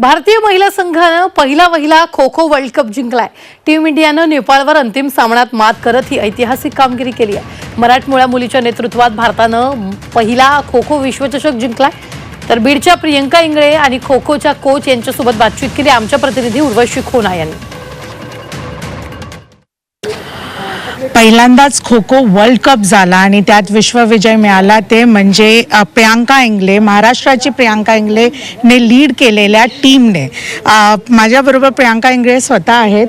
भारतीय महिला संघानं पहिला वहिला खो खो वर्ल्ड कप जिंकलाय. टीम इंडियानं नेपाळवर अंतिम सामन्यात मात करत ही ऐतिहासिक कामगिरी केली आहे. मराठमोळ्या मुलीच्या नेतृत्वात भारतानं पहिला खो खो विश्वचषक जिंकलाय. तर बीडच्या प्रियंका इंगळे आणि खो खोच्या कोच यांच्यासोबत बातचीत केली. आमच्या प्रतिनिधी उर्वशी खोना यांनी. पहिल्यांदाच खो खो वर्ल्ड कप झाला आणि त्यात विश्वविजय मिळाला. ते म्हणजे प्रियांका इंगले महाराष्ट्राची प्रियांका इंगलेने लीड केलेल्या टीमने माझ्याबरोबर प्रियांका इंगळे स्वतः आहेत.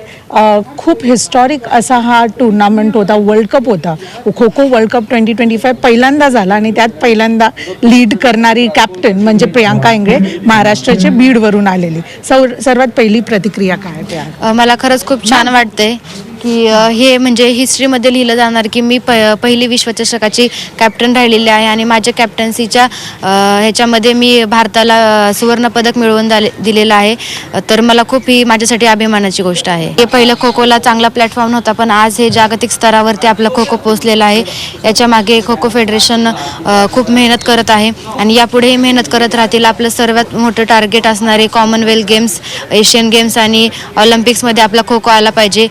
खूप हिस्टॉरिक असा हा टुर्नामेंट होता वर्ल्ड कप होता. Kho kho world cup twenty twenty five पहिल्यांदा झाला आणि त्यात पहिल्यांदा लीड करणारी कॅप्टन म्हणजे प्रियांका इंगळे महाराष्ट्राचे बीडवरून आलेली. सर्वात पहिली प्रतिक्रिया काय मला खरंच खूप छान वाटते की अ, हे म्हणजे हिस्ट्रीमध्ये लिहिलं जाणार की मी प पहिली विश्वचषकाची कॅप्टन राहिलेली आहे आणि माझ्या कॅप्टन्सीच्या अ, ह्याच्यामध्ये मी भारताला अ, सुवर्णपदक मिळवून दाले- दिलेलं आहे. अ, तर मला खूप ही माझ्यासाठी अभिमानाची गोष्ट आहे. हे पहिलं खो खोला चांगला प्लॅटफॉर्म नव्हता पण आज हे जागतिक स्तरावरती आपलं खो खो पोचलेला आहे. याच्या मागे खो खो फेडरेशन अ, खूप मेहनत करत आहे आणि यापुढेही मेहनत करत राहतील. आपलं सर्वात मोठं टार्गेट असणारे कॉमनवेल्थ गेम्स एशियन गेम्स आणि ऑलिम्पिक्समध्ये आपला खो खो आला पाहिजे.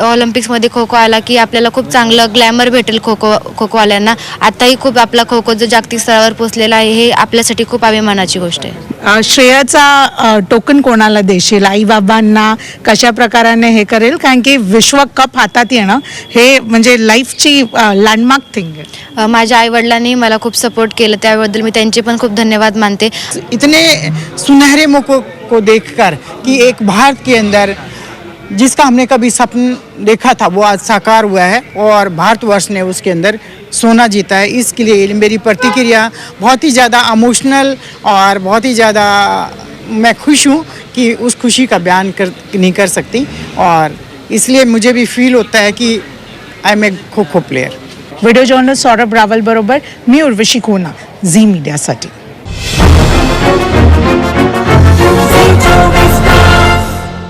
ऑलिम्पिक्समध्ये खो खो आला की आपल्याला खूप चांगलं ग्लॅमर भेटेल खो खो खो खोवाल्यांना. आताही खूप आपला खो खो जो जागतिक स्तरावर पोचलेला आहे हे आपल्यासाठी खूप अभिमानाची गोष्ट आहे. श्रेयाचा टोकन कोणाला देशील? आई बाबांना कशा प्रकाराने हे करेल? कारण की विश्वकप हातात येणं हे म्हणजे लाईफची लँडमार्क थिंग आहे. अ, माझ्या आईवडिलांनी मला खूप सपोर्ट केलं त्याबद्दल मी त्यांचे पण खूप धन्यवाद मानते. इतने सुनहरे मौक़ों को देखकर कि एक भारत के अंदर जिसका हमने कभी सपन देखा था, वो आज साकार हुआ है और भारतवर्ष ने उसके अंदर सोना जीता है। इसके लिए मेरी प्रतिक्रिया, बहुत ही ज़्यादा इमोशनल और बहुत ही ज़्यादा मैं खुश हूँ कि उस खुशी का बयान कर, नहीं कर सकती और इसलिए मुझे भी फील होता है कि I am a kho kho player video journalist Saurabh Rawal बरोबर, मी उर्वशी खोना झी मीडियासाठी